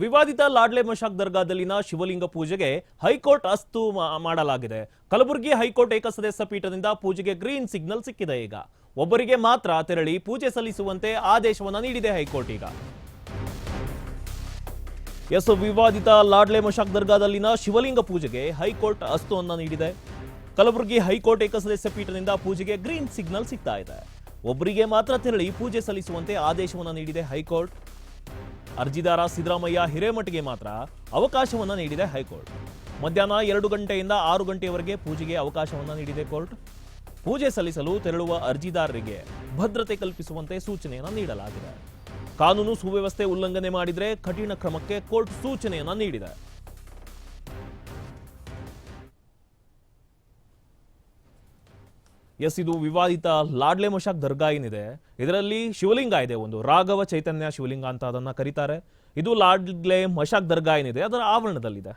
ವಿವಾದಿತ ಲಾಡ್ಲೆ ಮಶಾಕ್ ದರ್ಗಾದಲ್ಲಿನ ಶಿವಲಿಂಗ ಪೂಜೆಗೆ ಹೈಕೋರ್ಟ್ ಅಸ್ತು ಮಾಡಲಾಗಿದೆ. ಕಲಬುರಗಿ ಹೈಕೋರ್ಟ್ ಏಕಸದಸ್ಯ ಪೀಠದಿಂದ ಪೂಜೆಗೆ ಗ್ರೀನ್ ಸಿಗ್ನಲ್ ಸಿಕ್ಕಿದೆ ಈಗ. ಒಬ್ಬರಿಗೆ ಮಾತ್ರ ತೆರಳಿ ಪೂಜೆ ಸಲ್ಲಿಸುವಂತೆ ಆದೇಶವನ್ನು ನೀಡಿದೆ ಹೈಕೋರ್ಟ್ ಈಗ. ಎಸ್, ವಿವಾದಿತ ಲಾಡ್ಲೆ ಮಶಾಕ್ ದರ್ಗಾದಲ್ಲಿನ ಶಿವಲಿಂಗ ಪೂಜೆಗೆ ಹೈಕೋರ್ಟ್ ಅಸ್ತುವನ್ನು ನೀಡಿದೆ. ಕಲಬುರಗಿ ಹೈಕೋರ್ಟ್ ಏಕಸದಸ್ಯ ಪೀಠದಿಂದ ಪೂಜೆಗೆ ಗ್ರೀನ್ ಸಿಗ್ನಲ್ ಸಿಗ್ತಾ ಇದೆ. ಒಬ್ಬರಿಗೆ ಮಾತ್ರ ತೆರಳಿ ಪೂಜೆ ಸಲ್ಲಿಸುವಂತೆ ಆದೇಶವನ್ನು ನೀಡಿದೆ ಹೈಕೋರ್ಟ್. ಅರ್ಜಿದಾರ ಸಿದ್ದರಾಮಯ್ಯ ಹಿರೇಮಠಿಗೆ ಮಾತ್ರ ಅವಕಾಶವನ್ನು ನೀಡಿದೆ ಹೈಕೋರ್ಟ್. ಮಧ್ಯಾಹ್ನ ಎರಡು ಗಂಟೆಯಿಂದ ಆರು ಗಂಟೆಯವರೆಗೆ ಪೂಜೆಗೆ ಅವಕಾಶವನ್ನು ನೀಡಿದೆ ಕೋರ್ಟ್. ಪೂಜೆ ಸಲ್ಲಿಸಲು ತೆರಳುವ ಅರ್ಜಿದಾರರಿಗೆ ಭದ್ರತೆ ಕಲ್ಪಿಸುವಂತೆ ಸೂಚನೆಯನ್ನ ನೀಡಲಾಗಿದೆ. ಕಾನೂನು ಸುವ್ಯವಸ್ಥೆ ಉಲ್ಲಂಘನೆ ಮಾಡಿದರೆ ಕಠಿಣ ಕ್ರಮಕ್ಕೆ ಕೋರ್ಟ್ ಸೂಚನೆಯನ್ನು ನೀಡಿದೆ. ಎಸ್, ಇದು ವಿವಾದಿತ ಲಾಡ್ಲೆ ಮಶಾಕ್ ದರ್ಗಾ ಏನಿದೆ, ಇದರಲ್ಲಿ ಶಿವಲಿಂಗ ಇದೆ ಒಂದು. ರಾಘವ ಚೈತನ್ಯ ಶಿವಲಿಂಗ ಅಂತ ಅದನ್ನ ಕರೀತಾರೆ. ಇದು ಲಾಡ್ಲೆ ಮಶಾಕ್ ದರ್ಗಾ ಏನಿದೆ, ಅದರ ಆವರಣದಲ್ಲಿದೆ.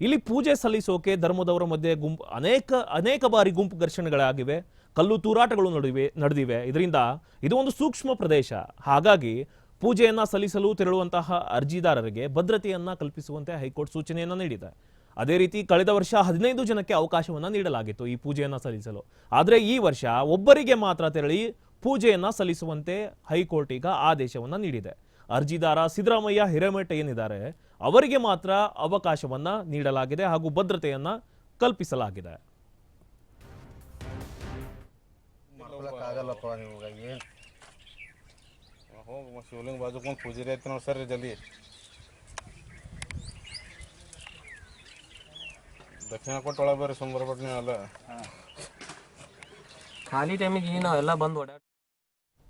ಇಲ್ಲಿ ಪೂಜೆ ಸಲ್ಲಿಸೋಕೆ ಧರ್ಮದವರ ಮಧ್ಯೆ ಗುಂಪು, ಅನೇಕ ಅನೇಕ ಬಾರಿ ಗುಂಪು ಘರ್ಷಣೆಗಳಾಗಿವೆ. ಕಲ್ಲು ತೂರಾಟಗಳು ನಡೆದಿವೆ ನಡೆದಿವೆ. ಇದರಿಂದ ಇದು ಒಂದು ಸೂಕ್ಷ್ಮ ಪ್ರದೇಶ. ಹಾಗಾಗಿ ಪೂಜೆಯನ್ನ ಸಲ್ಲಿಸಲು ತೆರಳುವಂತಹ ಅರ್ಜಿದಾರರಿಗೆ ಭದ್ರತೆಯನ್ನ ಕಲ್ಪಿಸುವಂತೆ ಹೈಕೋರ್ಟ್ ಸೂಚನೆಯನ್ನ ನೀಡಿದೆ. ಅದೇ ರೀತಿ ಕಳೆದ ವರ್ಷ ಹದಿನೈದು ಜನಕ್ಕೆ ಅವಕಾಶವನ್ನ ನೀಡಲಾಗಿತ್ತು ಈ ಪೂಜೆಯನ್ನು ಸಲ್ಲಿಸಲು. ಆದರೆ ಈ ವರ್ಷ ಒಬ್ಬರಿಗೆ ಮಾತ್ರ ತೆರಳಿ ಪೂಜೆಯನ್ನ ಸಲ್ಲಿಸುವಂತೆ ಹೈಕೋರ್ಟ್ ಈಗ ಆದೇಶವನ್ನ ನೀಡಿದೆ. ಅರ್ಜಿದಾರ ಸಿದ್ದರಾಮಯ್ಯ ಹಿರೇಮಠ ಏನಿದ್ದಾರೆ, ಅವರಿಗೆ ಮಾತ್ರ ಅವಕಾಶವನ್ನ ನೀಡಲಾಗಿದೆ ಹಾಗೂ ಭದ್ರತೆಯನ್ನ ಕಲ್ಪಿಸಲಾಗಿದೆ. ದಕ್ಷಿಣ ಕೊಟ್ಟು ಒಳಗೆ ಬರ್ರಿ ಬರ್ಬಿಟ್ಟು ನೀವೆಲ್ಲ ಖಾಲಿ ಟೈಮಿಗೆ ಈಗ ನಾವೆಲ್ಲ ಬಂದು ಓಡಾಡಿ